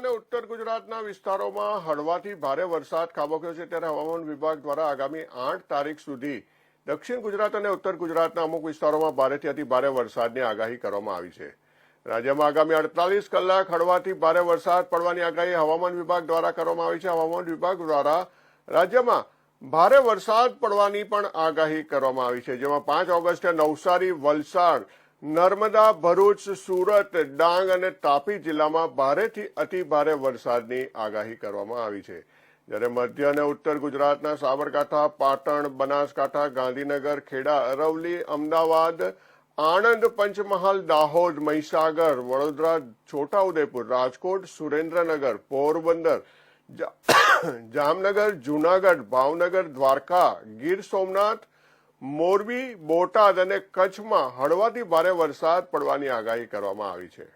અને ઉત્તર ગુજરાતના વિસ્તારોમાં હળવાથી ભારે વરસાદ ખાબક્યો છે ત્યારે હવામાન વિભાગ દ્વારા આગામી આઠ તારીખ સુધી દક્ષિણ ગુજરાત અને ઉત્તર ગુજરાતના અમુક વિસ્તારોમાં ભારેથી અતિ ભારે વરસાદની આગાહી કરવામાં આવી છે. રાજ્યમાં આગામી અડતાલીસ કલાક હળવાથી ભારે વરસાદ પડવાની આગાહી હવામાન વિભાગ દ્વારા કરવામાં આવી છે. હવામાન વિભાગ દ્વારા રાજ્યમાં ભારે વરસાદ પડવાની પણ આગાહી કરવામાં આવી છે, જેમાં પાંચ ઓગસ્ટે નવસારી, વલસાડ નર્મદા, ભરૂચ, સુરત, ડાંગ અને તાપી જિલ્લામાં ભારેથી અતિ ભારે વરસાદની આગાહી કરવામાં આવી છે. જ્યારે મધ્ય અને ઉત્તર ગુજરાતના સાબરકાંઠા, પાટણ, બનાસકાંઠા, ગાંધીનગર, ખેડા અરવલી અમદાવાદ, આણંદ, પંચમહાલ, દાહોદ, મહીસાગર, વડોદરા, છોટાઉદેપુર, રાજકોટ, સુરેન્દ્રનગર, પોરબંદર જામનગર, જુનાગઢ, ભાવનગર, દ્વારકા, ગીર સોમનાથ મોરબી બોટાદ અને કચ્છમાં હળવાથી ભારે વરસાદ પડવાની આગાહી કરવામાં આવી છે.